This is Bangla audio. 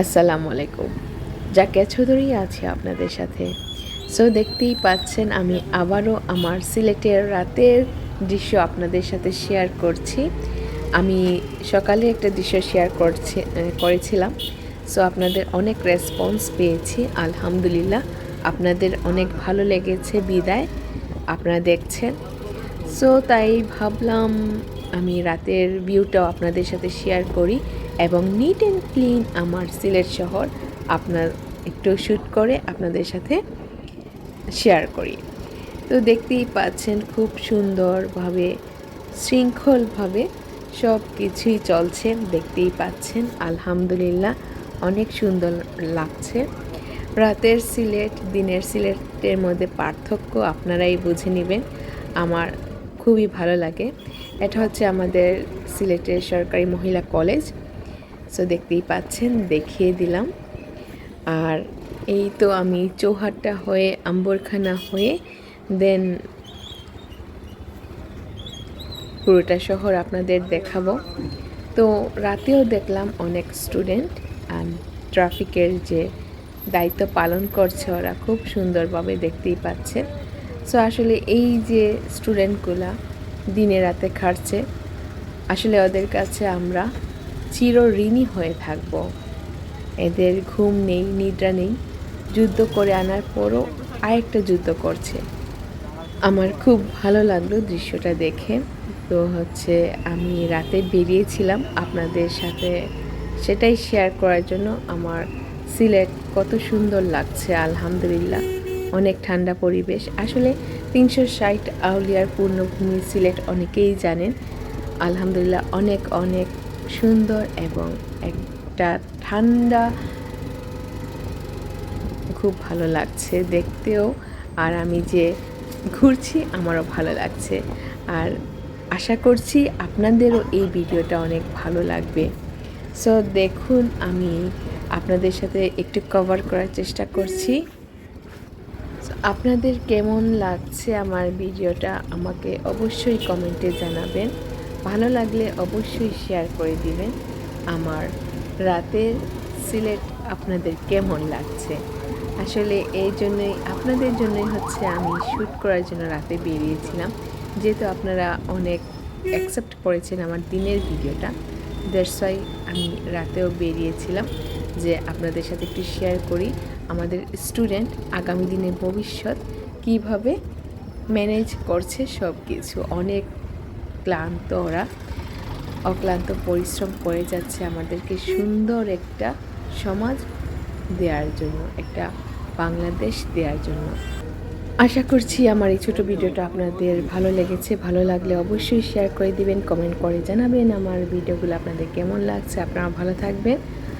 আসসালামু আলাইকুম। যাকে চৌধুরী আছে আপনাদের সাথে। সো দেখতেই পাচ্ছেন আমি আবারও আমার সিলেটের রাতের দৃশ্য আপনাদের সাথে শেয়ার করছি। আমি সকালে একটা দৃশ্য শেয়ার করছি করেছিলাম। সো আপনাদের অনেক রেসপন্স পেয়েছি, আলহামদুলিল্লাহ। আপনাদের অনেক ভালো লেগেছে, বিদায়। আপনারা দেখছেন। সো তাই ভাবলাম আমি রাতের ভিউটাও আপনাদের সাথে শেয়ার করি এবং নিট অ্যান্ড ক্লিন আমার সিলেট শহর আপনার একটু শ্যুট করে আপনাদের সাথে শেয়ার করি। তো দেখতেই পাচ্ছেন খুব সুন্দরভাবে, শৃঙ্খলভাবে সব কিছুই চলছে, দেখতেই পাচ্ছেন, আলহামদুলিল্লাহ, অনেক সুন্দর লাগছে। রাতের সিলেট, দিনের সিলেটের মধ্যে পার্থক্য আপনারাই বুঝে নেবেন, আমার খুবই ভালো লাগে। এটা হচ্ছে আমাদের সিলেটের সরকারি মহিলা কলেজ। সো দেখতেই পাচ্ছেন, দেখিয়ে দিলাম। আর এই তো আমি চৌহাট্টা হয়ে, আম্বরখানা হয়ে দেন পুরোটা শহর আপনাদের দেখাবো। তো রাতেও দেখলাম অনেক স্টুডেন্ট ট্রাফিকের যে দায়িত্ব পালন করছে ওরা খুব সুন্দরভাবে দেখতেই পাচ্ছেন। সো আসলে এই যে স্টুডেন্টগুলা দিনে রাতে খাটছে। আসলে ওদের কাছে আমরা চির ঋণী হয়ে থাকব। এদের ঘুম নেই, নিদ্রা নেই। যুদ্ধ করে আনার পরও আরেকটা যুদ্ধ করছে। আমার খুব ভালো লাগল দৃশ্যটা দেখে। তো হচ্ছে আমি রাতে বেরিয়েছিলাম আপনাদের সাথে সেটাই শেয়ার করার জন্য। আমার সিলেট কত সুন্দর লাগছে, আলহামদুলিল্লাহ। অনেক ঠান্ডা পরিবেশ। আসলে তিনশো ষাট আউলিয়ার পূর্ণভূমি সিলেট অনেকেই জানেন। আলহামদুলিল্লাহ অনেক অনেক সুন্দর এবং একটা ঠান্ডা খুব ভালো লাগছে দেখতেও। আর আমি যে ঘুরছি আমারও ভালো লাগছে। আর আশা করছি আপনাদেরও এই ভিডিওটা অনেক ভালো লাগবে। সো দেখুন, আমি আপনাদের সাথে একটু কভার করার চেষ্টা করছি। আপনাদের কেমন লাগছে আমার ভিডিওটা আমাকে অবশ্যই কমেন্টে জানাবেন। ভালো লাগলে অবশ্যই শেয়ার করে দিবেন। আমার রাতের সিলেট আপনাদের কেমন লাগছে? আসলে এই জন্যই, আপনাদের জন্যই হচ্ছে আমি শ্যুট করার জন্য রাতে বেরিয়েছিলাম। যেহেতু আপনারা অনেক অ্যাকসেপ্ট করেছেন আমার দিনের ভিডিওটা ওয়াই আমি রাতেও বেরিয়েছিলাম। যে আপনাদের সাথে একটু শেয়ার করি আমাদের স্টুডেন্ট আগামী দিনের ভবিষ্যৎ কীভাবে ম্যানেজ করছে সব কিছু অনেক ক্লান্ত ওরা। অক্লান্ত পরিশ্রম করে যাচ্ছে আমাদেরকে সুন্দর একটা সমাজ দেওয়ার জন্য, একটা বাংলাদেশ দেওয়ার জন্য। আশা করছি আমার এই ছোটো ভিডিওটা আপনাদের ভালো লেগেছে। ভালো লাগলে অবশ্যই শেয়ার করে দিবেন কমেন্ট করে জানাবেন আমার ভিডিওগুলো আপনাদের কেমন লাগছে। আপনারা ভালো থাকবেন।